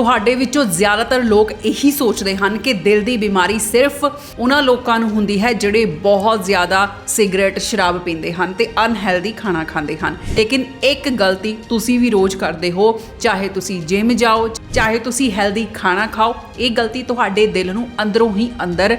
ਤੁਹਾਡੇ ਵਿੱਚੋਂ ਜ਼ਿਆਦਾਤਰ ਲੋਕ ਇਹੀ ਸੋਚਦੇ ਹਨ ਕਿ ਦਿਲ ਦੀ ਬਿਮਾਰੀ ਸਿਰਫ ਉਹਨਾਂ ਲੋਕਾਂ ਨੂੰ ਹੁੰਦੀ ਹੈ ਜਿਹੜੇ ਬਹੁਤ ਜ਼ਿਆਦਾ ਸਿਗਰਟ, ਸ਼ਰਾਬ ਪੀਂਦੇ ਹਨ ਤੇ ਅਨਹੈਲਦੀ ਖਾਣਾ ਖਾਂਦੇ ਹਨ। ਲੇਕਿਨ ਇੱਕ ਗਲਤੀ ਤੁਸੀਂ ਵੀ ਰੋਜ਼ ਕਰਦੇ ਹੋ, ਚਾਹੇ ਤੁਸੀਂ ਜਿਮ ਜਾਓ, ਚਾਹੇ ਤੁਸੀਂ ਹੈਲਦੀ ਖਾਣਾ ਖਾਓ, ਇਹ ਗਲਤੀ ਤੁਹਾਡੇ ਦਿਲ ਨੂੰ ਅੰਦਰੋਂ ਹੀ ਅੰਦਰ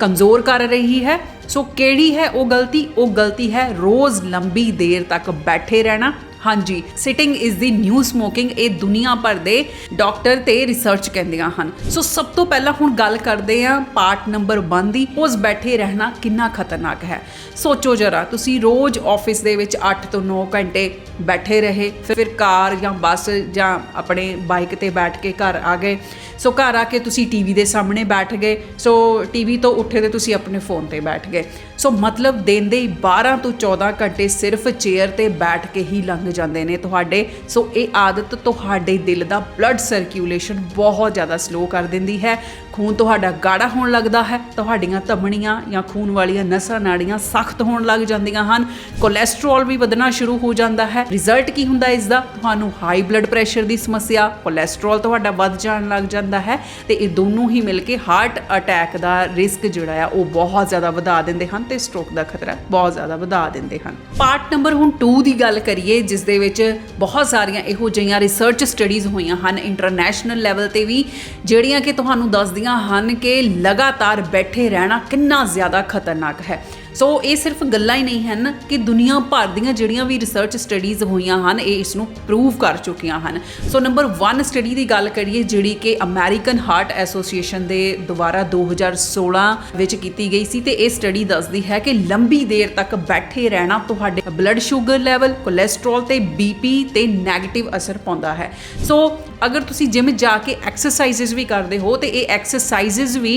ਕਮਜ਼ੋਰ ਕਰ ਰਹੀ ਹੈ। ਸੋ ਕਿਹੜੀ ਹੈ ਉਹ ਗਲਤੀ? ਉਹ ਗਲਤੀ ਹੈ ਰੋਜ਼ ਲੰਬੀ ਦੇਰ ਤੱਕ ਬੈਠੇ ਰਹਿਣਾ। ਹਾਂਜੀ sitting is the new smoking ਇਹ ਦੁਨੀਆ ਭਰ ਦੇ ਡਾਕਟਰ ਤੇ ਰਿਸਰਚ ਕਹਿੰਦੀਆਂ ਹਨ। ਸੋ ਸਭ ਤੋਂ ਪਹਿਲਾਂ ਹੁਣ ਗੱਲ ਕਰਦੇ ਹਾਂ ਪਾਰਟ ਨੰਬਰ 1 ਦੀ, ਉਸ ਬੈਠੇ ਰਹਿਣਾ ਕਿੰਨਾ ਖਤਰਨਾਕ ਹੈ। ਸੋਚੋ ਜਰਾ, ਤੁਸੀਂ ਰੋਜ਼ ਆਫਿਸ ਦੇ ਵਿੱਚ 8 ਤੋਂ 9 ਘੰਟੇ ਬੈਠੇ ਰਹੇ, ਫਿਰ ਕਾਰ ਜਾਂ ਬੱਸ ਜਾਂ ਆਪਣੇ ਬਾਈਕ ਤੇ ਬੈਠ ਕੇ ਘਰ ਆ ਗਏ। ਸੋ ਘਰ ਆ ਕੇ ਤੁਸੀਂ ਟੀਵੀ ਦੇ ਸਾਹਮਣੇ ਬੈਠ ਗਏ। ਸੋ ਟੀਵੀ ਤੋਂ ਉੱਠੇ ਤੇ ਤੁਸੀਂ ਆਪਣੇ ਫੋਨ ਤੇ ਬੈਠ ਗਏ। ਸੋ ਮਤਲਬ ਦਿਨ ਦੇ 12 ਤੋਂ 14 ਘੰਟੇ ਸਿਰਫ ਚੇਅਰ ਤੇ ਬੈਠ ਕੇ ਹੀ ਲੰਘ ਜਾਂਦੇ ਨੇ ਤੁਹਾਡੇ। ਸੋ ਇਹ ਆਦਤ ਤੁਹਾਡੇ ਦਿਲ ਦਾ ਬਲੱਡ ਸਰਕੂਲੇਸ਼ਨ ਬਹੁਤ ਜ਼ਿਆਦਾ ਸਲੋ ਕਰ ਦਿੰਦੀ ਹੈ। ਖੂਨ ਤੁਹਾਡਾ ਗਾੜਾ ਹੋਣ ਲੱਗਦਾ ਹੈ। ਤੁਹਾਡੀਆਂ ਧਮਣੀਆਂ ਜਾਂ ਖੂਨ ਵਾਲੀਆਂ ਨਸਾਂ ਨਾੜੀਆਂ ਸਖਤ ਹੋਣ ਲੱਗ ਜਾਂਦੀਆਂ ਹਨ। ਕੋਲੇਸਟ੍ਰੋਲ ਵੀ ਵਧਣਾ ਸ਼ੁਰੂ ਹੋ ਜਾਂਦਾ ਹੈ। ਰਿਜ਼ਲਟ ਕੀ ਹੁੰਦਾ ਇਸ ਦਾ ਤੁਹਾਨੂੰ ਹਾਈ ਬਲੱਡ ਪ੍ਰੈਸ਼ਰ ਦੀ ਸਮੱਸਿਆ ਕੋਲੇਸਟ੍ਰੋਲ ਤੁਹਾਡਾ ਵੱਧ ਜਾਣ ਲੱਗ ਜਾਂਦਾ ਹੈ ਤੇ ਇਹ ਦੋਨੋਂ ਹੀ ਮਿਲ ਕੇ ਹਾਰਟ ਅਟੈਕ ਦਾ ਰਿਸਕ ਜਿਹੜਾ ਆ, ਉਹ ਬਹੁਤ ਜ਼ਿਆਦਾ ਵਧਾ ਦਿੰਦੇ ਹਨ। ਤੇ ਸਟ੍ਰੋਕ ਦਾ ਖਤਰਾ ਬਹੁਤ ਜ਼ਿਆਦਾ ਵਧਾ ਦਿੰਦੇ ਹਨ। ਪਾਰਟ ਨੰਬਰ ਹੁਣ 2 ਦੀ ਗੱਲ ਕਰੀਏ, ਜਿਸ ਦੇ ਵਿੱਚ ਬਹੁਤ ਸਾਰੀਆਂ ਇਹੋ ਜਿਹੀਆਂ ਰਿਸਰਚ ਸਟੱਡੀਜ਼ ਹੋਈਆਂ ਹਨ ਇੰਟਰਨੈਸ਼ਨਲ ਲੈਵਲ ਤੇ ਵੀ, ਜਿਹੜੀਆਂ ਕਿ ਤੁਹਾਨੂੰ ਦੱਸਦੀਆਂ ਹਨ ਕਿ ਲਗਾਤਾਰ ਬੈਠੇ ਰਹਿਣਾ ਕਿੰਨਾ ਜ਼ਿਆਦਾ ਖਤਰਨਾਕ ਹੈ। ਸੋ ਇਹ ਸਿਰਫ ਗੱਲਾਂ ਹੀ ਨਹੀਂ ਹਨ ਕਿ ਦੁਨੀਆ ਭਰ ਦੀਆਂ ਜਿਹੜੀਆਂ ਵੀ ਰਿਸਰਚ ਸਟੱਡੀਜ਼ ਹੋਈਆਂ ਹਨ, ਇਹ ਇਸ ਨੂੰ ਪ੍ਰੂਵ ਕਰ ਚੁੱਕੀਆਂ ਹਨ। ਸੋ ਨੰਬਰ 1 ਸਟੱਡੀ ਦੀ ਗੱਲ ਕਰੀਏ, ਜਿਹੜੀ ਕਿ ਅਮਰੀਕਨ ਹਾਰਟ ਐਸੋਸੀਏਸ਼ਨ ਦੇ ਦੁਆਰਾ 2016 ਵਿੱਚ ਕੀਤੀ ਗਈ ਸੀ, ਤੇ ਇਹ ਸਟੱਡੀ ਦੱਸਦੀ ਹੈ ਕਿ ਲੰਬੀ ਦੇਰ ਤੱਕ ਬੈਠੇ ਰਹਿਣਾ ਤੁਹਾਡੇ ਬਲੱਡ ਸ਼ੂਗਰ ਲੈਵਲ ਕੋਲੇਸਟ੍ਰੋਲ ਤੇ ਬੀਪੀ ਤੇ ਨੈਗੇਟਿਵ ਅਸਰ ਪਾਉਂਦਾ ਹੈ। ਸੋ ਅਗਰ ਤੁਸੀਂ ਜਿਮ ਜਾ ਕੇ ਐਕਸਰਸਾਈਜ਼ਸ ਵੀ ਕਰਦੇ ਹੋ ਤੇ ਇਹ ਐਕਸਰਸਾਈਜ਼ਸ ਵੀ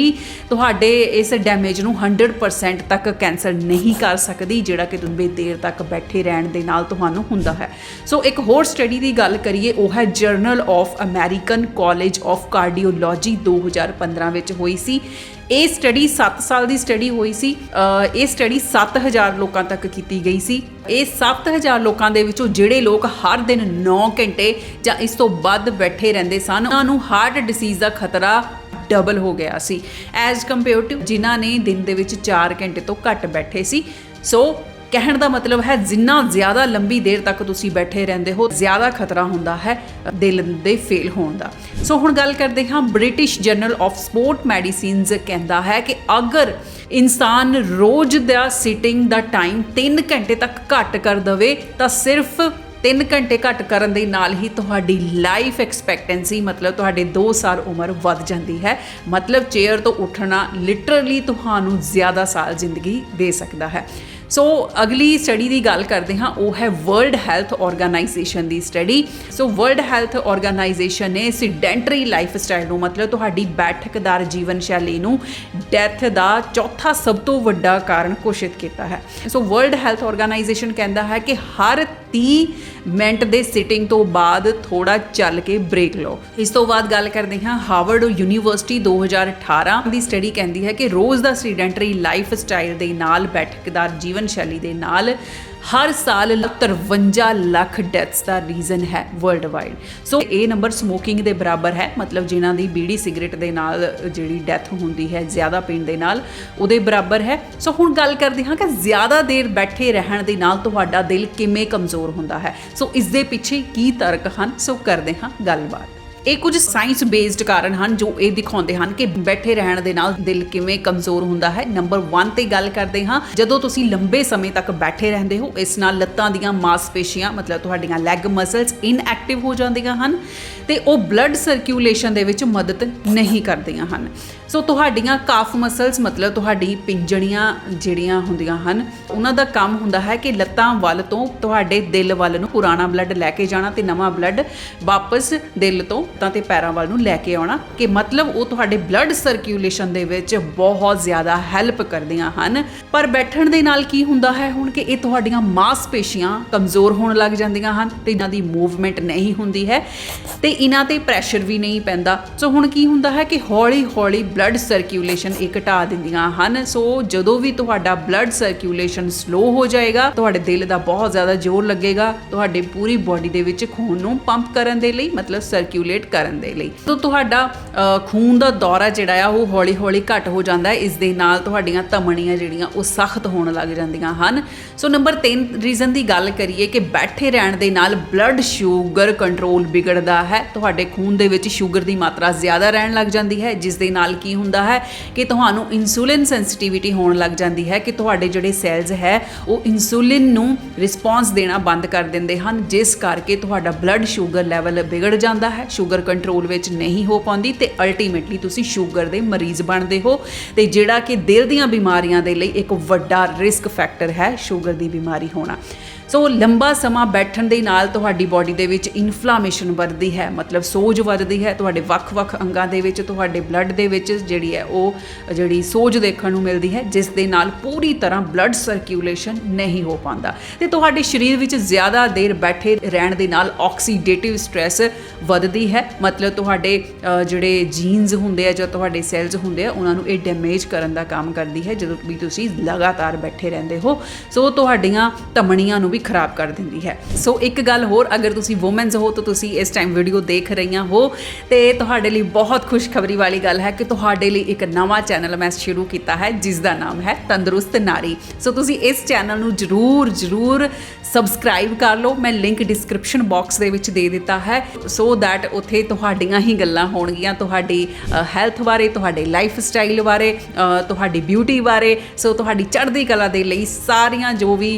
ਤੁਹਾਡੇ ਇਸ ਡੈਮੇਜ ਨੂੰ 100% ਤੱਕ ਕੈਂਸਲ ਨਹੀਂ ਕਰ ਸਕਦੀ, ਜਿਹੜਾ ਕਿ ਲੰਬੇ ਦੇਰ ਤੱਕ ਬੈਠੇ ਰਹਿਣ ਦੇ ਨਾਲ ਤੁਹਾਨੂੰ ਹੁੰਦਾ ਹੈ। ਸੋ ਇੱਕ ਹੋਰ ਸਟੱਡੀ ਦੀ ਗੱਲ ਕਰੀਏ, ਉਹ ਹੈ journal of American college of cardiology 2015 ਵਿੱਚ ਹੋਈ ਸੀ। ਇਹ ਸਟੱਡੀ 7 ਸਾਲ ਦੀ ਸਟੱਡੀ ਹੋਈ ਸੀ। ਇਹ ਸਟੱਡੀ 7000 ਲੋਕਾਂ ਤੱਕ ਕੀਤੀ ਗਈ ਸੀ। ਇਹ 7000 ਲੋਕਾਂ ਦੇ ਵਿੱਚੋਂ ਜਿਹੜੇ ਲੋਕ ਹਰ ਦਿਨ 9 ਘੰਟੇ ਜਾਂ ਇਸ ਤੋਂ ਵੱਧ ਬੈਠੇ ਰਹਿੰਦੇ ਸਨ, ਉਹਨਾਂ ਨੂੰ ਹਾਰਟ ਡਿਸੀਜ਼ ਦਾ ਖਤਰਾ ਡਬਲ ਹੋ ਗਿਆ ਸੀ। ਐਜ਼ ਕੰਪੇਅਰ ਟੂ ਜਿਨ੍ਹਾਂ ਨੇ ਦਿਨ ਦੇ ਵਿੱਚ 4 ਘੰਟੇ ਤੋਂ ਘੱਟ ਬੈਠੇ ਸੀ। ਸੋ ਕਹਿਣ ਦਾ ਮਤਲਬ ਹੈ, ਜਿੰਨਾ ਜ਼ਿਆਦਾ ਲੰਬੀ ਦੇਰ ਤੱਕ ਤੁਸੀਂ ਬੈਠੇ ਰਹਿੰਦੇ ਹੋ, ਜ਼ਿਆਦਾ ਖਤਰਾ ਹੁੰਦਾ ਹੈ ਦਿਲ ਦੇ ਫੇਲ ਹੋਣ ਦਾ। ਸੋ ਹੁਣ ਗੱਲ ਕਰਦੇ ਹਾਂ British journal of sport medicines ਕਹਿੰਦਾ ਹੈ ਕਿ ਅਗਰ ਇਨਸਾਨ ਰੋਜ਼ ਦਾ ਸਿਟਿੰਗ ਦਾ ਟਾਈਮ 3 ਘੰਟੇ ਤੱਕ ਘੱਟ ਕਰ ਦਵੇ, ਤਾਂ ਸਿਰਫ 3 ਘੰਟੇ ਘੱਟ ਕਰਨ ਦੇ ਨਾਲ ਹੀ ਤੁਹਾਡੀ ਲਾਈਫ ਐਕਸਪੈਕਟੈਂਸੀ ਮਤਲਬ ਤੁਹਾਡੇ 2 ਸਾਲ ਉਮਰ ਵੱਧ ਜਾਂਦੀ ਹੈ। ਮਤਲਬ ਚੇਅਰ ਤੋਂ ਉੱਠਣਾ ਲਿਟਰਲੀ ਤੁਹਾਨੂੰ ਜ਼ਿਆਦਾ ਸਾਲ ਜ਼ਿੰਦਗੀ ਦੇ ਸਕਦਾ ਹੈ। ਸੋ ਅਗਲੀ ਸਟੱਡੀ ਦੀ ਗੱਲ ਕਰਦੇ ਹਾਂ, ਉਹ ਹੈ ਵਰਲਡ ਹੈਲਥ ਆਰਗੇਨਾਈਜੇਸ਼ਨ ਦੀ study so world health organisation ਨੇ ਸਿਡੈਂਟਰੀ ਲਾਈਫ ਸਟਾਈਲ ਨੂੰ, ਮਤਲਬ ਤੁਹਾਡੀ ਬੈਠਕਦਾਰ ਜੀਵਨ ਸ਼ੈਲੀ ਨੂੰ ਡੈਥ ਦਾ ਚੌਥਾ ਸਭ ਤੋਂ ਵੱਡਾ ਕਾਰਨ ਘੋਸ਼ਿਤ ਕੀਤਾ ਹੈ। ਸੋ ਵਰਲਡ ਹੈਲਥ ਆਰਗੇਨਾਈਜੇਸ਼ਨ ਕਹਿੰਦਾ ਹੈ ਕਿ ਹਰ 30 ਮਿੰਟ ਦੇ ਸਿਟਿੰਗ ਤੋਂ ਬਾਅਦ ਥੋੜਾ ਚੱਲ ਕੇ ਬ੍ਰੇਕ ਲਓ। ਇਸ ਤੋਂ ਬਾਅਦ ਗੱਲ ਕਰਦੇ ਹਾਂ ਹਾਰਵਰਡ ਯੂਨੀਵਰਸਿਟੀ 2018 ਦੀ ਸਟੱਡੀ ਕਹਿੰਦੀ ਹੈ ਕਿ ਰੋਜ਼ ਦਾ ਸਿਡੈਂਟਰੀ ਲਾਈਫ ਸਟਾਈਲ ਦੇ ਨਾਲ ਬੈਠਕਦਾਰ ਜੀਵਨ ਜੀਵਨ ਸ਼ੈਲੀ ਦੇ ਨਾਲ ਹਰ ਸਾਲ 53 ਲੱਖ ਡੈਥਸ ਦਾ ਰੀਜ਼ਨ ਹੈ ਵਰਲਡ ਵਾਈਡ ਸੋ ਇਹ ਨੰਬਰ ਸਮੋਕਿੰਗ ਦੇ ਬਰਾਬਰ ਹੈ, ਮਤਲਬ ਜਿਨ੍ਹਾਂ ਦੀ ਬੀੜੀ ਸਿਗਰਟ ਦੇ ਨਾਲ ਜਿਹੜੀ ਡੈਥ ਹੁੰਦੀ ਹੈ ਜ਼ਿਆਦਾ ਪੀਣ ਦੇ ਨਾਲ, ਉਹਦੇ ਬਰਾਬਰ ਹੈ। ਸੋ ਹੁਣ ਗੱਲ ਕਰਦੇ ਹਾਂ ਕਿ ਜ਼ਿਆਦਾ ਦੇਰ ਬੈਠੇ ਰਹਿਣ ਦੇ ਨਾਲ ਤੁਹਾਡਾ ਦਿਲ ਕਿਵੇਂ ਕਮਜ਼ੋਰ ਹੁੰਦਾ ਹੈ। ਸੋ ਇਸ ਦੇ ਪਿੱਛੇ ਕੀ ਤਰਕ ਹਨ, ਸੋ ਕਰਦੇ ਹਾਂ ਗੱਲਬਾਤ। ਇਹ ਕੁਝ ਸਾਇੰਸ ਬੇਸਡ ਕਾਰਨ ਹਨ ਜੋ ਇਹ ਦਿਖਾਉਂਦੇ ਹਨ ਕਿ ਬੈਠੇ ਰਹਿਣ ਦੇ ਨਾਲ ਦਿਲ ਕਿਵੇਂ ਕਮਜ਼ੋਰ ਹੁੰਦਾ ਹੈ। ਨੰਬਰ 1 ਤੇ ਗੱਲ ਕਰਦੇ ਹਾਂ, ਜਦੋਂ ਤੁਸੀਂ ਲੰਬੇ ਸਮੇਂ ਤੱਕ ਬੈਠੇ ਰਹਿੰਦੇ ਹੋ, ਇਸ ਨਾਲ ਲੱਤਾਂ ਦੀਆਂ ਮਾਸਪੇਸ਼ੀਆਂ, ਮਤਲਬ ਤੁਹਾਡੀਆਂ ਲੈਗ ਮਸਲਸ ਇਨਐਕਟਿਵ ਹੋ ਜਾਂਦੀਆਂ ਹਨ ਤੇ ਉਹ ਬਲੱਡ ਸਰਕੂਲੇਸ਼ਨ ਦੇ ਵਿੱਚ ਮਦਦ ਨਹੀਂ ਕਰਦੀਆਂ ਹਨ। ਸੋ ਤੁਹਾਡੀਆਂ ਕਾਫ ਮਸਲਸ ਮਤਲਬ ਤੁਹਾਡੀ ਪਿੰਜਣੀਆਂ ਜਿਹੜੀਆਂ ਹੁੰਦੀਆਂ ਹਨ, ਉਹਨਾਂ ਦਾ ਕੰਮ ਹੁੰਦਾ ਹੈ ਕਿ ਲੱਤਾਂ ਵੱਲ ਤੋਂ ਤੁਹਾਡੇ ਦਿਲ ਵੱਲ ਨੂੰ ਪੁਰਾਣਾ ਬਲੱਡ ਲੈ ਕੇ ਜਾਣਾ ਤੇ ਨਵਾਂ ਬਲੱਡ ਵਾਪਸ ਦਿਲ ਤੋਂ ਤਾਂ ਤੇ ਪੈਰਾਂ ਵੱਲ ਨੂੰ ਲੈ ਕੇ ਆਉਣਾ, ਕਿ ਮਤਲਬ ਉਹ ਤੁਹਾਡੇ ਬਲੱਡ ਸਰਕੂਲੇਸ਼ਨ ਦੇ ਵਿੱਚ ਬਹੁਤ ਜ਼ਿਆਦਾ ਹੈਲਪ ਕਰਦੀਆਂ ਹਨ। ਪਰ ਬੈਠਣ ਦੇ ਨਾਲ ਕੀ ਹੁੰਦਾ ਹੈ ਹੁਣ ਕਿ ਇਹ ਤੁਹਾਡੀਆਂ ਮਾਸਪੇਸ਼ੀਆਂ ਕਮਜ਼ੋਰ ਹੋਣ ਲੱਗ ਜਾਂਦੀਆਂ ਹਨ ਤੇ ਇਹਨਾਂ ਦੀ ਮੂਵਮੈਂਟ ਨਹੀਂ ਹੁੰਦੀ ਹੈ ਤੇ ਇਹਨਾਂ ਤੇ ਪ੍ਰੈਸ਼ਰ ਵੀ ਨਹੀਂ ਪੈਂਦਾ। ਸੋ ਹੁਣ ਕੀ ਹੁੰਦਾ ਹੈ ਕਿ ਹੌਲੀ ਹੌਲੀ ਬਲੱਡ ਸਰਕੂਲੇਸ਼ਨ ਇਹ ਘਟਾ ਦਿੰਦੀਆਂ ਹਨ। ਸੋ ਜਦੋਂ ਵੀ ਤੁਹਾਡਾ ਬਲੱਡ ਸਰਕੂਲੇਸ਼ਨ ਸਲੋ ਹੋ ਜਾਏਗਾ, ਤੁਹਾਡੇ ਦਿਲ ਦਾ ਬਹੁਤ ਜ਼ਿਆਦਾ ਜ਼ੋਰ ਲੱਗੇਗਾ, ਤੁਹਾਡੇ ਪੂਰੀ ਬਾਡੀ ਦੇ ਵਿੱਚ ਖੂਨ ਨੂੰ ਪੰਪ ਕਰਨ ਦੇ ਲਈ, ਮਤਲਬ ਸਰਕੂਲੇਟ ਕਰਨ ਦੇ ਲਈ। ਤਾਂ ਤੁਹਾਡਾ ਖੂਨ ਦਾ ਦੌਰਾ ਜਿਹੜਾ ਆ, ਉਹ ਹੌਲੀ-ਹੌਲੀ ਘਟ ਹੋ ਜਾਂਦਾ ਹੈ। ਇਸ ਦੇ ਨਾਲ ਤੁਹਾਡੀਆਂ ਧਮਣੀਆਂ ਜਿਹੜੀਆਂ, ਉਹ ਸਖਤ ਹੋਣ ਲੱਗ ਜਾਂਦੀਆਂ ਹਨ। ਸੋ ਨੰਬਰ 3 ਰੀਜ਼ਨ ਦੀ ਗੱਲ ਕਰੀਏ ਕਿ ਬੈਠੇ ਰਹਿਣ ਦੇ ਨਾਲ ਬਲੱਡ ਸ਼ੂਗਰ ਕੰਟਰੋਲ ਵਿਗੜਦਾ ਹੈ। ਤੁਹਾਡੇ ਖੂਨ ਦੇ ਵਿੱਚ ਸ਼ੂਗਰ ਦੀ ਮਾਤਰਾ ਜ਼ਿਆਦਾ ਰਹਿਣ ਲੱਗ ਜਾਂਦੀ ਹੈ, ਜਿਸ ਦੇ ਨਾਲ ਕੀ ਹੁੰਦਾ ਹੈ ਕਿ ਤੁਹਾਨੂੰ ਇਨਸੂਲਿਨ ਸੈਂਸਿਟੀਵਿਟੀ ਹੋਣ ਲੱਗ ਜਾਂਦੀ ਹੈ, ਕਿ ਤੁਹਾਡੇ ਜਿਹੜੇ ਸੈਲਸ ਹੈ, ਉਹ ਇਨਸੂਲਿਨ ਨੂੰ ਰਿਸਪੌਂਸ ਦੇਣਾ ਬੰਦ ਕਰ ਦਿੰਦੇ ਹਨ, ਜਿਸ ਕਰਕੇ ਤੁਹਾਡਾ ਬਲੱਡ ਸ਼ੂਗਰ ਲੈਵਲ ਵਿਗੜ ਜਾਂਦਾ ਹੈ ਸ਼ੂਗਰ ਕੰਟਰੋਲ ਵਿੱਚ ਨਹੀਂ ਹੋ ਪਾਉਂਦੀ ਤੇ ਅਲਟੀਮੇਟਲੀ ਤੁਸੀਂ ਸ਼ੂਗਰ ਦੇ ਮਰੀਜ਼ ਬਣਦੇ ਹੋ ਤੇ ਜਿਹੜਾ ਕਿ ਦਿਲ ਦੀਆਂ ਬਿਮਾਰੀਆਂ ਦੇ ਲਈ ਇੱਕ ਵੱਡਾ ਰਿਸਕ ਫੈਕਟਰ ਹੈ ਸ਼ੂਗਰ ਦੀ ਬਿਮਾਰੀ ਹੋਣਾ। ਸੋ ਲੰਬਾ ਸਮਾਂ ਬੈਠਣ ਦੇ ਨਾਲ ਤੁਹਾਡੀ ਬਾਡੀ ਦੇ ਵਿੱਚ ਇਨਫਲੇਮੇਸ਼ਨ ਵੱਧਦੀ ਹੈ, ਮਤਲਬ ਸੋਜ ਵੱਧਦੀ ਹੈ, ਤੁਹਾਡੇ ਵੱਖ-ਵੱਖ ਅੰਗਾਂ ਦੇ ਵਿੱਚ, ਤੁਹਾਡੇ ਬਲੱਡ ਦੇ ਵਿੱਚ ਜਿਹੜੀ ਹੈ ਉਹ, ਜਿਹੜੀ ਸੋਜ ਦੇਖਣ ਨੂੰ ਮਿਲਦੀ ਹੈ, ਜਿਸ ਦੇ ਨਾਲ ਪੂਰੀ ਤਰ੍ਹਾਂ ਬਲੱਡ ਸਰਕੂਲੇਸ਼ਨ ਨਹੀਂ ਹੋ ਪਾਉਂਦਾ। ਤੇ ਤੁਹਾਡੇ ਸਰੀਰ ਵਿੱਚ ਜ਼ਿਆਦਾ ਦੇਰ ਬੈਠੇ ਰਹਿਣ ਦੇ ਨਾਲ ਆਕਸੀਡੇਟਿਵ ਸਟ੍ਰੈਸ ਵੱਧਦੀ ਹੈ, ਮਤਲਬ ਤੁਹਾਡੇ ਜਿਹੜੇ ਜੀਨਸ ਹੁੰਦੇ ਆ ਜਾਂ ਤੁਹਾਡੇ ਸੈਲਸ ਹੁੰਦੇ ਆ, ਉਹਨਾਂ ਨੂੰ ਇਹ ਡੈਮੇਜ ਕਰਨ ਦਾ ਕੰਮ ਕਰਦੀ ਹੈ, ਜਦੋਂ ਵੀ ਤੁਸੀਂ ਲਗਾਤਾਰ ਬੈਠੇ ਰਹਿੰਦੇ ਹੋ। ਸੋ ਤੁਹਾਡੀਆਂ ਧਮਣੀਆਂ ਨੂੰ ਵੀ ਖਰਾਬ ਕਰ ਦਿੰਦੀ ਹੈ। ਸੋ ਇੱਕ ਗੱਲ ਹੋਰ, ਅਗਰ ਤੁਸੀਂ ਔਮਨਸ ਹੋ ਤਾਂ ਤੁਸੀਂ ਇਸ ਟਾਈਮ ਵੀਡੀਓ ਦੇਖ ਰਹੀਆਂ ਹੋ ਤੇ ਤੁਹਾਡੇ ਲਈ ਬਹੁਤ ਖੁਸ਼ਖਬਰੀ ਵਾਲੀ ਗੱਲ ਹੈ ਕਿ ਤੁਹਾਡੇ ਲਈ ਇੱਕ ਨਵਾਂ ਚੈਨਲ ਮੈਂ ਸ਼ੁਰੂ ਕੀਤਾ ਹੈ ਜਿਸ ਦਾ ਨਾਮ ਹੈ ਤੰਦਰੁਸਤ ਨਾਰੀ। ਸੋ ਤੁਸੀਂ ਇਸ ਚੈਨਲ ਨੂੰ ਜਰੂਰ ਜਰੂਰ ਸਬਸਕ੍ਰਾਈਬ ਕਰ ਲਓ। ਮੈਂ ਲਿੰਕ ਡਿਸਕ੍ਰਿਪਸ਼ਨ ਬਾਕਸ ਦੇ ਵਿੱਚ ਦੇ ਦਿੱਤਾ ਹੈ ਸੋ ਥੈਟ ਉੱਥੇ ਤੁਹਾਡੀਆਂ ਹੀ ਗੱਲਾਂ ਹੋਣਗੀਆਂ। ਤੁਹਾਡੀ ਹੈਲਥ ਬਾਰੇ, ਤੁਹਾਡੇ ਲਾਈਫ ਸਟਾਈਲ ਬਾਰੇ ਤੁਹਾਡੀ ਬਿਊਟੀ ਬਾਰੇ। ਸੋ ਤੁਹਾਡੀ ਚੜ੍ਹਦੀ ਕਲਾ ਦੇ ਲਈ ਸਾਰੀਆਂ ਜੋ ਵੀ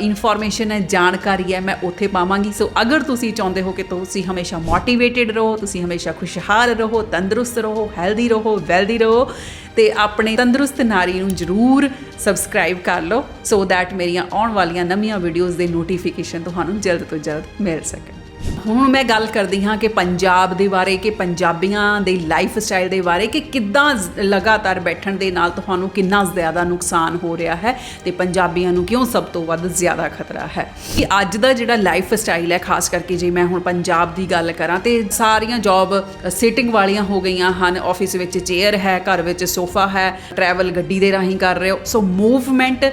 ਇਨਫੋਰਮੇਸ਼ਨ ਹੈ, ਜਾਣਕਾਰੀ ਹੈ, ਮੈਂ ਉੱਥੇ ਪਾਵਾਂਗੀ। ਸੋ ਅਗਰ ਤੁਸੀਂ ਚਾਹੁੰਦੇ ਹੋ ਕਿ ਤੁਸੀਂ ਹਮੇਸ਼ਾ ਮੋਟੀਵੇਟਿਡ ਰਹੋ, ਤੁਸੀਂ ਹਮੇਸ਼ਾ ਖੁਸ਼ਹਾਲ ਰਹੋ, ਤੰਦਰੁਸਤ ਰਹੋ ਹੈਲਦੀ ਰਹੋ ਵੈਲਦੀ ਰਹੋ, ਤੇ ਆਪਣੇ ਤੰਦਰੁਸਤ ਨਾਰੀ ਨੂੰ ਜਰੂਰ ਸਬਸਕ੍ਰਾਈਬ ਕਰ ਲਓ ਸੋ ਥੈਟ ਮੇਰੀਆਂ ਆਉਣ ਵਾਲੀਆਂ ਨਵੀਆਂ ਵੀਡੀਓਜ਼ ਦੇ ਨੋਟੀਫਿਕੇਸ਼ਨ ਤੁਹਾਨੂੰ ਜਲਦ ਤੋਂ ਜਲਦ ਮਿਲ ਸਕਣ। ਹੁਣ ਮੈਂ ਗੱਲ ਕਰਦੀ ਹਾਂ ਕਿ ਪੰਜਾਬ ਦੇ ਬਾਰੇ, ਕਿ ਪੰਜਾਬੀਆਂ ਦੇ ਲਾਈਫ ਸਟਾਈਲ ਦੇ ਬਾਰੇ ਕਿ ਕਿੱਦਾਂ ਲਗਾਤਾਰ ਬੈਠਣ ਦੇ ਨਾਲ ਤੁਹਾਨੂੰ ਕਿੰਨਾ ਜ਼ਿਆਦਾ ਨੁਕਸਾਨ ਹੋ ਰਿਹਾ ਹੈ ਤੇ ਪੰਜਾਬੀਆਂ ਨੂੰ ਕਿਉਂ ਸਭ ਤੋਂ ਵੱਧ ਜ਼ਿਆਦਾ ਖਤਰਾ ਹੈ? ਕਿ ਅੱਜ ਦਾ ਜਿਹੜਾ ਲਾਈਫ ਸਟਾਈਲ ਹੈ, ਖਾਸ ਕਰਕੇ ਜੇ ਮੈਂ ਹੁਣ ਪੰਜਾਬ ਦੀ ਗੱਲ ਕਰਾਂ ਤੇ ਸਾਰੀਆਂ ਜੌਬ ਸਿਟਿੰਗ ਵਾਲੀਆਂ ਹੋ ਗਈਆਂ ਹਨ ਆਫਿਸ ਵਿੱਚ ਚੇਅਰ ਹੈ, ਘਰ ਵਿੱਚ ਸੋਫਾ ਹੈ ਟਰੈਵਲ ਗੱਡੀ ਦੇ ਰਾਹੀਂ ਕਰ ਰਹੇ ਹੋ। ਸੋ ਮੂਵਮੈਂਟ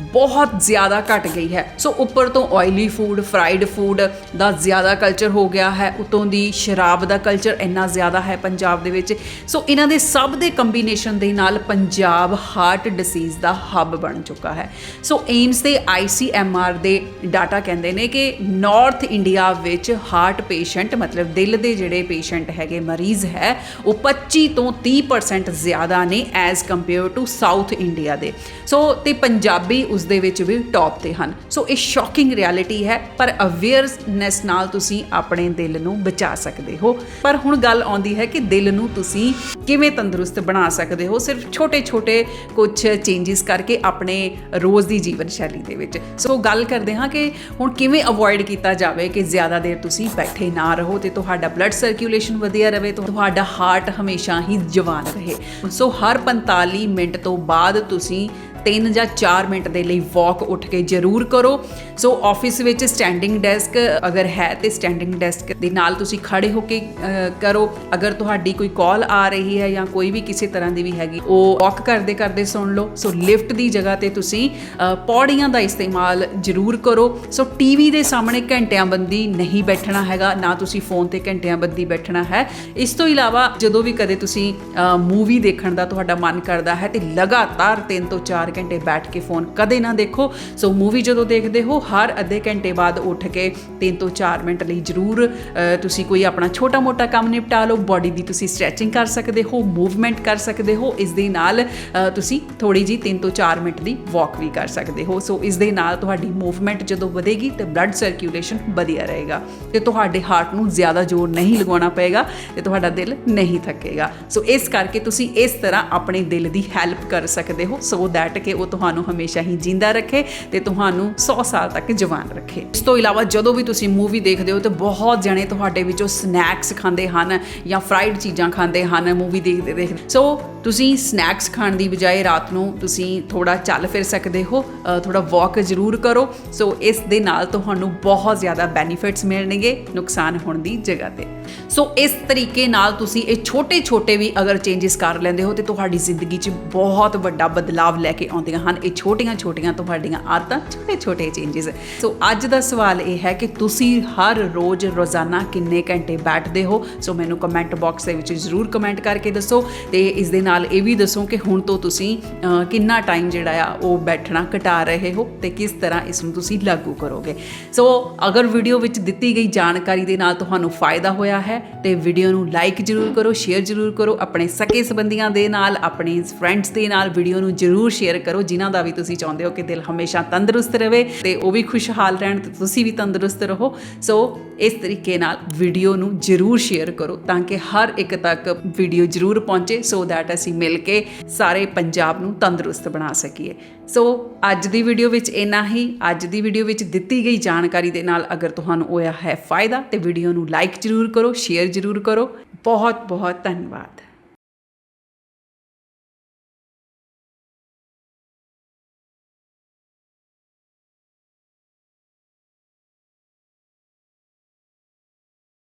ਬਹੁਤ ਜ਼ਿਆਦਾ ਘਟ ਗਈ ਹੈ। ਸੋ ਉੱਪਰ ਤੋਂ ਆਇਲੀ ਫੂਡ ਫਰਾਈਡ ਫੂਡ ਦਾ ਜ਼ਿਆਦਾ ਕਲਚਰ ਹੋ ਗਿਆ ਹੈ। ਉਤੋਂ ਦੀ ਸ਼ਰਾਬ ਦਾ ਕਲਚਰ ਇੰਨਾ ਜ਼ਿਆਦਾ ਹੈ ਪੰਜਾਬ ਦੇ ਵਿੱਚ। ਸੋ ਇਹਨਾਂ ਦੇ ਸਭ ਦੇ ਕੰਬੀਨੇਸ਼ਨ ਦੇ ਨਾਲ ਪੰਜਾਬ ਹਾਰਟ ਡਿਸੀਜ਼ ਦਾ ਹੱਬ ਬਣ ਚੁੱਕਾ ਹੈ। ਸੋ ਏਮਸ ਦੇ ICMR ਦੇ ਡਾਟਾ ਕਹਿੰਦੇ ਨੇ ਕਿ ਨਾਰਥ ਇੰਡੀਆ ਵਿੱਚ ਹਾਰਟ ਪੇਸ਼ੈਂਟ ਮਤਲਬ ਦਿਲ ਦੇ ਜਿਹੜੇ ਪੇਸ਼ੈਂਟ ਹੈਗੇ, ਮਰੀਜ਼ ਹੈ, ਉਹ 25 ਤੋਂ 30% ਜ਼ਿਆਦਾ ਨੇ as compare to south India ਦੇ। ਸੋ ਤੇ ਪੰਜਾਬੀ ਉਸ ਦੇ ਵਿੱਚ ਵੀ ਟੌਪ ਤੇ ਹਨ। ਸੋ ਇਹ ਸ਼ੌਕਿੰਗ ਰਿਐਲਿਟੀ ਹੈ, ਪਰ ਅਵੇਅਰਨੈਸ ਨਾਲ ਤੁਸੀਂ ਆਪਣੇ ਦਿਲ ਨੂੰ ਬਚਾ ਸਕਦੇ ਹੋ। ਪਰ ਹੁਣ ਗੱਲ ਆਉਂਦੀ ਹੈ ਕਿ ਦਿਲ ਨੂੰ ਤੁਸੀਂ ਕਿਵੇਂ ਤੰਦਰੁਸਤ ਬਣਾ ਸਕਦੇ ਹੋ? ਸਿਰਫ ਛੋਟੇ-ਛੋਟੇ ਕੁਝ ਚੇਂਜਸ ਕਰਕੇ ਆਪਣੇ ਰੋਜ਼ ਦੀ ਜੀਵਨ ਸ਼ੈਲੀ ਦੇ ਵਿੱਚ। ਸੋ ਗੱਲ ਕਰਦੇ ਹਾਂ ਕਿ ਹੁਣ ਕਿਵੇਂ ਅਵੋਇਡ ਕੀਤਾ ਜਾਵੇ ਕਿ ਜ਼ਿਆਦਾ ਦੇਰ ਤੁਸੀਂ ਬੈਠੇ ਨਾ ਰਹੋ ਤੇ ਤੁਹਾਡਾ ਬਲੱਡ ਸਰਕੂਲੇਸ਼ਨ ਵਧੀਆ ਰਹੇ ਤੁਹਾਡਾ ਹਾਰਟ ਹਮੇਸ਼ਾ ਹੀ ਜਵਾਨ ਰਹੇ। ਸੋ ਹਰ 45 ਮਿੰਟ ਤੋਂ ਬਾਅਦ ਤੁਸੀਂ 3 ਜਾਂ 4 ਮਿੰਟ ਦੇ ਲਈ ਵਾਕ ਉੱਠ ਕੇ ਜ਼ਰੂਰ ਕਰੋ। ਸੋ ਆਫਿਸ ਵਿੱਚ ਸਟੈਂਡਿੰਗ ਡੈਸਕ ਅਗਰ ਹੈ ਤੇ ਸਟੈਂਡਿੰਗ ਡੈਸਕ ਦੇ ਨਾਲ ਤੁਸੀਂ ਖੜੇ ਹੋ ਕੇ ਕਰੋ। ਅਗਰ ਤੁਹਾਡੀ ਕੋਈ ਕਾਲ ਆ ਰਹੀ ਹੈ ਜਾਂ ਕੋਈ ਵੀ ਕਿਸੇ ਤਰ੍ਹਾਂ ਦੀ ਵੀ ਹੈਗੀ, ਉਹ ਵਾਕ ਕਰਦੇ ਕਰਦੇ ਸੁਣ ਲਓ। ਸੋ ਲਿਫਟ ਦੀ ਜਗ੍ਹਾ ਤੇ ਤੁਸੀਂ ਪੌੜੀਆਂ ਦਾ ਇਸਤੇਮਾਲ ਜ਼ਰੂਰ ਕਰੋ। ਸੋ ਟੀਵੀ ਦੇ ਸਾਹਮਣੇ ਘੰਟਿਆਂ ਬੰਦੀ ਨਹੀਂ ਬੈਠਣਾ ਹੈਗਾ, ਨਾ ਤੁਸੀਂ ਫੋਨ ਤੇ ਘੰਟਿਆਂ ਬੰਦੀ ਬੈਠਣਾ ਹੈ। ਇਸ ਤੋਂ ਇਲਾਵਾ, ਜਦੋਂ ਵੀ ਕਦੇ ਤੁਸੀਂ ਮੂਵੀ ਦੇਖਣ ਦਾ ਤੁਹਾਡਾ ਮਨ ਕਰਦਾ ਹੈ ਤੇ ਲਗਾਤਾਰ 3 ਤੋਂ 4 ਘੰਟੇ ਬੈਠ ਕੇ ਫੋਨ ਕਦੇ ਨਾ ਦੇਖੋ। ਸੋ ਮੂਵੀ ਜਦੋਂ ਦੇਖਦੇ ਹੋ, ਹਰ ਅੱਧੇ ਘੰਟੇ ਬਾਅਦ ਉੱਠ ਕੇ 3 ਤੋਂ 4 ਮਿੰਟ ਲਈ ਜ਼ਰੂਰ ਤੁਸੀਂ ਕੋਈ ਆਪਣਾ ਛੋਟਾ-ਮੋਟਾ ਕੰਮ ਨਿਪਟਾ ਲਓ। ਬਾਡੀ ਦੀ ਤੁਸੀਂ ਸਟ੍ਰੈਚਿੰਗ ਕਰ ਸਕਦੇ ਹੋ ਮੂਵਮੈਂਟ ਕਰ ਸਕਦੇ ਹੋ, ਇਸ ਦੇ ਨਾਲ ਤੁਸੀਂ ਥੋੜੀ ਜੀ 3 ਤੋਂ 4 ਮਿੰਟ ਦੀ ਵਾਕ ਵੀ ਕਰ ਸਕਦੇ ਹੋ। ਸੋ ਇਸ ਦੇ ਨਾਲ ਤੁਹਾਡੀ ਮੂਵਮੈਂਟ ਜਦੋਂ ਵਧੇਗੀ ਤੇ ਬਲੱਡ ਸਰਕੂਲੇਸ਼ਨ ਵਧੀਆ ਰਹੇਗਾ ਤੇ ਤੁਹਾਡੇ ਹਾਰਟ ਨੂੰ ਜ਼ਿਆਦਾ ਜ਼ੋਰ ਨਹੀਂ ਲਗਾਉਣਾ ਪਏਗਾ ਤੇ ਤੁਹਾਡਾ ਦਿਲ ਨਹੀਂ ਥੱਕੇਗਾ। ਸੋ ਇਸ ਕਰਕੇ ਤੁਸੀਂ ਇਸ ਤਰ੍ਹਾਂ ਆਪਣੇ ਦਿਲ ਦੀ ਹੈਲਪ ਕਰ ਸਕਦੇ ਹੋ ਸੋ ਦੈਟ ਕਿ ਉਹ ਤੁਹਾਨੂੰ ਹਮੇਸ਼ਾ ਹੀ ਜਿੰਦਾ ਰੱਖੇ ਤੇ ਤੁਹਾਨੂੰ 100 ਸਾਲ ਤੱਕ ਜਵਾਨ ਰੱਖੇ। ਇਸ ਤੋਂ ਇਲਾਵਾ ਜਦੋਂ ਵੀ ਤੁਸੀਂ ਮੂਵੀ ਦੇਖਦੇ ਹੋ ਤੇ ਬਹੁਤ ਜਣੇ ਤੁਹਾਡੇ ਵਿੱਚੋਂ ਸਨੈਕਸ ਖਾਂਦੇ ਹਨ ਜਾਂ ਫਰਾਈਡ ਚੀਜ਼ਾਂ ਖਾਂਦੇ ਹਨ ਮੂਵੀ ਦੇਖਦੇ ਦੇਖਦੇ ਸੋ ਤੁਸੀਂ ਸਨੈਕਸ ਖਾਣ ਦੀ ਬਜਾਏ ਰਾਤ ਨੂੰ ਤੁਸੀਂ ਥੋੜਾ ਚੱਲ ਫਿਰ ਸਕਦੇ ਹੋ ਅ, ਥੋੜਾ ਵਾਕ ਜ਼ਰੂਰ ਕਰੋ। ਸੋ ਇਸ ਦੇ ਨਾਲ ਤੁਹਾਨੂੰ ਬਹੁਤ ਜ਼ਿਆਦਾ ਬੈਨੀਫਿਟਸ ਮਿਲਣਗੇ ਨੁਕਸਾਨ ਹੋਣ ਦੀ ਜਗ੍ਹਾ ਤੇ। ਸੋ ਇਸ ਤਰੀਕੇ ਨਾਲ ਤੁਸੀਂ ਇਹ ਛੋਟੇ ਛੋਟੇ ਵੀ ਅਗਰ ਚੇਂਜਸ ਕਰ ਲੈਂਦੇ ਹੋ ਤੇ ਤੁਹਾਡੀ ਜ਼ਿੰਦਗੀ 'ਚ ਬਹੁਤ ਵੱਡਾ ਬਦਲਾਵ ਲੈ ਕੇ ਆਉਂਦੀਆਂ ਹਨ। ਇਹ ਛੋਟੀਆਂ ਛੋਟੀਆਂ ਤੁਹਾਡੀਆਂ ਆਦਤਾਂ ਛੋਟੇ ਛੋਟੇ ਚੇਂਜਸ ਸੋ ਅੱਜ ਦਾ ਸਵਾਲ ਇਹ ਹੈ ਕਿ ਤੁਸੀਂ ਹਰ ਰੋਜ਼ ਰੋਜ਼ਾਨਾ ਕਿੰਨੇ ਘੰਟੇ ਬੈਠਦੇ ਹੋ? ਸੋ ਮੈਨੂੰ ਕਮੈਂਟ ਬਾਕਸ ਦੇ ਵਿੱਚ ਜ਼ਰੂਰ ਕਮੈਂਟ ਕਰਕੇ ਦੱਸੋ ਤੇ ਇਸ ਦੇ ਨਾਲ ਇਹ ਵੀ ਦੱਸੋ ਕਿ ਹੁਣ ਤੋਂ ਤੁਸੀਂ ਕਿੰਨਾ ਟਾਈਮ ਜਿਹੜਾ ਆ ਉਹ ਬੈਠਣਾ ਘਟਾ ਰਹੇ ਹੋ ਤੇ ਕਿਸ ਤਰ੍ਹਾਂ ਇਸ ਨੂੰ ਤੁਸੀਂ ਲਾਗੂ ਕਰੋਗੇ। ਸੋ ਅਗਰ ਵੀਡੀਓ ਵਿੱਚ ਦਿੱਤੀ ਗਈ ਜਾਣਕਾਰੀ ਦੇ ਨਾਲ ਤੁਹਾਨੂੰ ਫਾਇਦਾ ਹੋਇਆ ਹੈ ਤੇ ਵੀਡੀਓ ਨੂੰ ਲਾਈਕ ਜ਼ਰੂਰ ਕਰੋ ਸ਼ੇਅਰ ਜ਼ਰੂਰ ਕਰੋ, ਆਪਣੇ ਸਕੇ ਸੰਬੰਧੀਆਂ ਦੇ ਨਾਲ, ਆਪਣੇ ਫਰੈਂਡਸ ਦੇ ਨਾਲ ਵੀਡੀਓ ਨੂੰ ਜ਼ਰੂਰ ਸ਼ੇਅਰ ਕਰੋ, ਜਿਨ੍ਹਾਂ ਦਾ ਵੀ ਤੁਸੀਂ ਚਾਹੁੰਦੇ ਹੋ ਕਿ ਦਿਲ ਹਮੇਸ਼ਾ ਤੰਦਰੁਸਤ ਰਹੇ ਤੇ ਉਹ ਵੀ ਖੁਸ਼ਹਾਲ ਰਹਿਣ ਤੇ ਤੁਸੀਂ ਵੀ ਤੰਦਰੁਸਤ ਰਹੋ। ਸੋ ਇਸ ਤਰੀਕੇ ਨਾਲ ਵੀਡੀਓ ਨੂੰ ਜ਼ਰੂਰ ਸ਼ੇਅਰ ਕਰੋ ਤਾਂ ਕਿ ਹਰ ਇੱਕ ਤੱਕ ਵੀਡੀਓ ਜ਼ਰੂਰ ਪਹੁੰਚੇ ਸੋ ਦੈਟ ਅਸੀਂ ਮਿਲ ਕੇ ਸਾਰੇ ਪੰਜਾਬ ਨੂੰ ਤੰਦਰੁਸਤ ਬਣਾ ਸਕੀਏ। ਸੋ ਅੱਜ ਦੀ ਵੀਡੀਓ ਵਿੱਚ ਇੰਨਾ ਹੀ। ਅੱਜ ਦੀ ਵੀਡੀਓ ਵਿੱਚ ਦਿੱਤੀ ਗਈ ਜਾਣਕਾਰੀ ਦੇ ਨਾਲ ਅਗਰ ਤੁਹਾਨੂੰ ਹੋਇਆ ਹੈ ਫਾਇਦਾ, ਤੇ ਵੀਡੀਓ ਨੂੰ ਲਾਈਕ ਜ਼ਰੂਰ ਕਰੋ ਸ਼ੇਅਰ ਜ਼ਰੂਰ ਕਰੋ। ਬਹੁਤ ਬਹੁਤ ਧੰਨਵਾਦ।